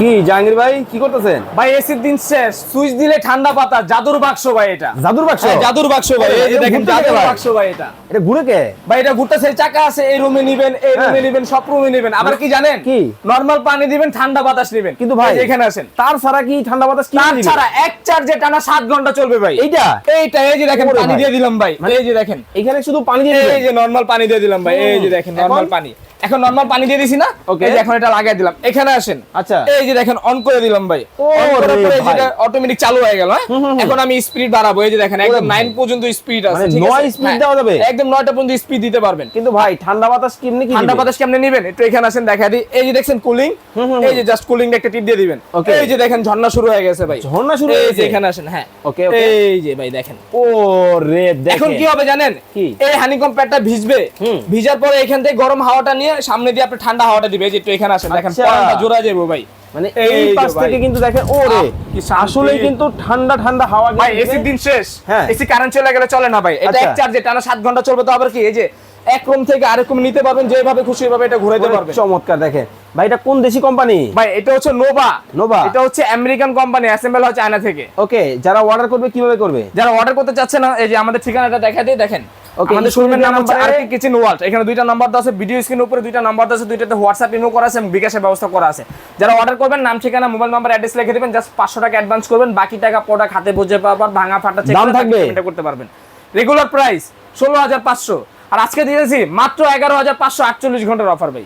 কি জাহাঙ্গীর ভাই কি করতেছেন? ভাই এসির দিন শেষ। সুইচ দিলে ঠান্ডা পাতা জাদুর বাক্স ভাই এটা। জাদুর বাক্স? হ্যাঁ, জাদুর বাক্স ভাই এই যে দেখেন জাদুর বাক্স ভাই এটা। এটা ঘুরে কে? ভাই এটা ঘুরতেছে চাকা আছে এই রুমে নিবেন এই রুমে হ্যাঁ। নিবেন সব রুমে নিবেন। আবার কি জানেন? কি? নরমাল পানি দিবেন ঠান্ডা বাতাস নিবেন। কিন্তু ভাই এখানে আসেন। তার ছাড়া কি ঠান্ডা বাতাস কি তার? ছাড়া এক চার্জে টানা সাত ঘণ্টা চলবে ভাই। এইটা? এইটা এই যে দেখেন পানি দিয়ে দিলাম ভাই। এই যে দেখেন। এখানে শুধু পানি দিয়ে এই যে নরমাল পানি দিয়ে দিলাম ভাই। এই যে দেখেন নরমাল পানি। এখন নরমাল পানি দিয়ে দিছি না। যে এখন এটা লাগাই দিলাম। এখানে আসেন। আচ্ছা। এই যে দেখেন অন করে দিলাম ভাই। অটোমেটিক চালু হয়ে গেল হ্যাঁ? এখন আমি স্পিড বাড়াবো। এই যে দেখেন একদম। 9 পর্যন্ত স্পিড আছে মানে নয় speed হ্যাঁ, দেওয়া যাবে? একদম 9টা পর্যন্ত স্পিড দিতে পারবেন। কিন্তু ভাই ঠান্ডা বাতাস কেমনি কি ঠান্ডা? বাতাস কেমনে নেবেন? একটু এখানে আসেন দেখা দিই। এই যে দেখছেন কুলিং এই যে জাস্ট কুলিং একটা টিপ দিয়ে দিবেন. এই যে দেখেন ঝর্ণা শুরু হয়ে গেছে ভাই। ঝর্ণা শুরু এই যে? এখানে আসেন হ্যাঁ। ওকে okay. এই যে ভাই দেখেন। ও রে দেখেন। এখন কি হবে জানেন? কি? এই হানিকম প্যাডটা ভিজবে। ভিজার পরে এখান থেকে গরম হাওয়াটা নিয়ে সামনে দিয়ে আপনি ঠান্ডা হাওয়াটা দিবে এই যে একটু এখানে আসেন দেখেন আচ্ছা। পরানটা জোড়া যাব ভাই মানে এই পাশ থেকে কিন্তু দেখেন ও রে কি শান্তি। কিন্তু ঠান্ডা ঠান্ডা হাওয়া ভাই দিবে। দিন শেষ হ্যাঁ। এসি কারেন্ট চলে গেলে চলে না ভাই এটা আচ্ছা। এক চার্জে টানা সাত ঘণ্টা চলবে তো আবার কি এই যে এক রুম থেকে আরেক রুম নিতে পারবেন যেভাবে খুশি এভাবে এটা ঘুরাইতে ওরে পারবেন চমৎকার দেখেন ভাই এটা কোন দেশি কোম্পানি ভাই এটা হচ্ছে নোভা নোভা। এটা হচ্ছে আমেরিকান কোম্পানি অ্যাসেম্বল হয় চায়না থেকে ওকে যারা অর্ডার করবে কীভাবে করবে যারা অর্ডার করতে চাচ্ছে না এই যে আমাদের ঠিকানাটা দেখা দিয়ে দেখেন আমাদের শোরুমের নাম হচ্ছে আরকি কিচেন ওয়ার্ল্ড এখানে দুইটা নাম্বার দেওয়া আছে ভিডিও স্ক্রিনের উপরে দুইটা নাম্বার দেওয়া আছে দুইটাতে হোয়াটসঅ্যাপ ইমো করা আছে বিকাশের ব্যবস্থা করা আছে। যারা অর্ডার করবেন নাম ঠিকানা মোবাইল নাম্বার অ্যাড্রেস লিখে দেবেন জাস্ট পাঁচশো টাকা অ্যাডভান্স করবেন বাকি টাকা প্রোডাক্ট হাতে বুঝে পাবার ভাঙা ফাটা চেক থাকবে? করতে পারবেন। রেগুলার প্রাইস ষোলো হাজার পাঁচশো। আর আজকে দিয়েছি মাত্র এগারো হাজার পাঁচশো আটচল্লিশ ঘণ্টার অফার ভাই।